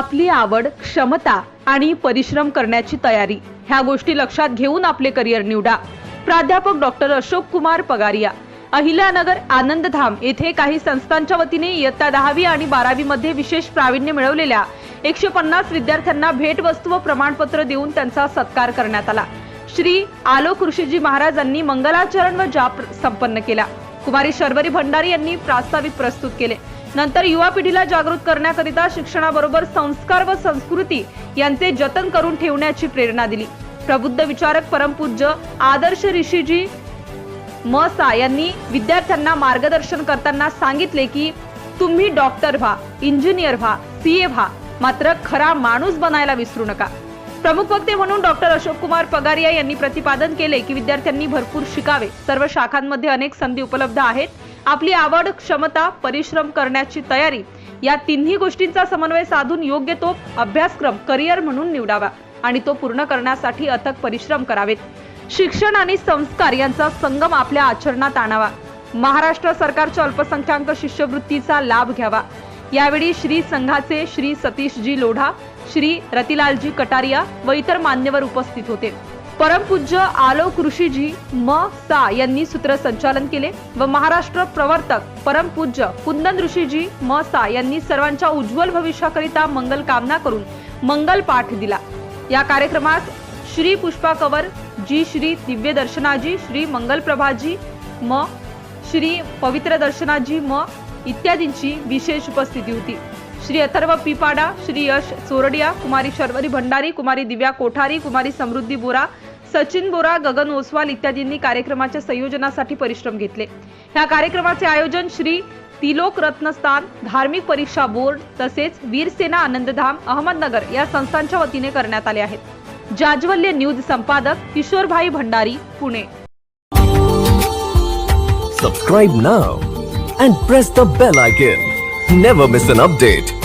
आपली आवड क्षमता आणि परिश्रम करण्याची तयारी. ह्या गोष्टी लक्षात घेऊन आपले करिअर निवडा. प्राध्यापक डॉक्टर अशोक कुमार पगारिया. अहिल्यानगर आनंदधाम येथे काही संस्थांच्या वतीने इयत्ता दहावी आणि बारावी मध्ये विशेष प्रावीण्य मिळवलेल्या एकशे पन्नास विद्यार्थ्यांना भेटवस्तू व प्रमाणपत्र देऊन त्यांचा सत्कार करण्यात आला. श्री आलोक ऋषीजी महाराजांनी मंगलाचरण व जाप संपन्न केला. कुमारी शर्वरी भंडारी यांनी प्रास्ताविक प्रस्तुत केले. नंतर युवा पिढीला जागृत करण्याकरिता शिक्षणाबरोबर संस्कार व संस्कृती यांचे जतन करून ठेवण्याची प्रेरणा दिली. प्रबुद्ध विचारक परमपूज्य आदर्श ऋषीजी म सा यांनी विद्यार्थ्यांना मार्गदर्शन करताना सांगितले की तुम्ही डॉक्टर व्हा इंजिनियर व्हा सीए व्हा मात्र खरा माणूस बनायला विसरू नका. प्रमुख वक्ते म्हणून डॉक्टर अशोक कुमार पगारिया यांनी प्रतिपादन केले की विद्यार्थ्यांनी भरपूर शिकावे. सर्व शाखांमध्ये अनेक संधी उपलब्ध आहेत. आपली आवड क्षमता परिश्रम करण्याची तयारी या तिन्ही गोष्टींचा समन्वय साधून योग्य तो अभ्यासक्रम करिअर म्हणून निवडावा आणि तो पूर्ण करण्यासाठी अथक परिश्रम करावेत. शिक्षण आणि संस्कार यांचा संगम आपल्या आचरणात आणावा. महाराष्ट्र सरकारच्या अल्पसंख्याक शिष्यवृत्तीचा लाभ घ्यावा. यावेळी श्री संघाचे श्री सतीशजी लोढा श्री रतिलालजी कटारिया व इतर मान्यवर उपस्थित होते. परमपूज्य आलोक ऋषीजी म. सा यांनी सूत्रसंचालन केले व महाराष्ट्र प्रवर्तक परमपूज्य कुंदन ऋषीजी म. सा यांनी सर्वांच्या उज्ज्वल भविष्याकरिता मंगल कामना करून मंगल पाठ दिला. या कार्यक्रमात श्री पुष्पाकवर जी श्री दिव्य दर्शनाजी श्री मंगल प्रभाजी म श्री पवित्र दर्शनाजी म इत्यादींची विशेष उपस्थिती होती. श्री अथर्व पिपाडा श्री यश चोरडिया कुमारी शर्वरी भंडारी कुमारी दिव्या कोठारी कुमारी समृद्धी बोरा सचिन बोरा गगन ओसवाल इत्यादींनी कार्यक्रमाच्या संयोजनासाठी परिश्रम घेतले. ह्या कार्यक्रमाचे आयोजन श्री तिलोक रत्नस्थान धार्मिक परीक्षा बोर्ड तसेच वीरसेना आनंदधाम अहमदनगर या संस्थांच्या वतीने करण्यात आले आहेत. जाज्वल्य न्यूज संपादक Kishorbhai Bhandari Pune. Subscribe now and press the bell icon never miss an update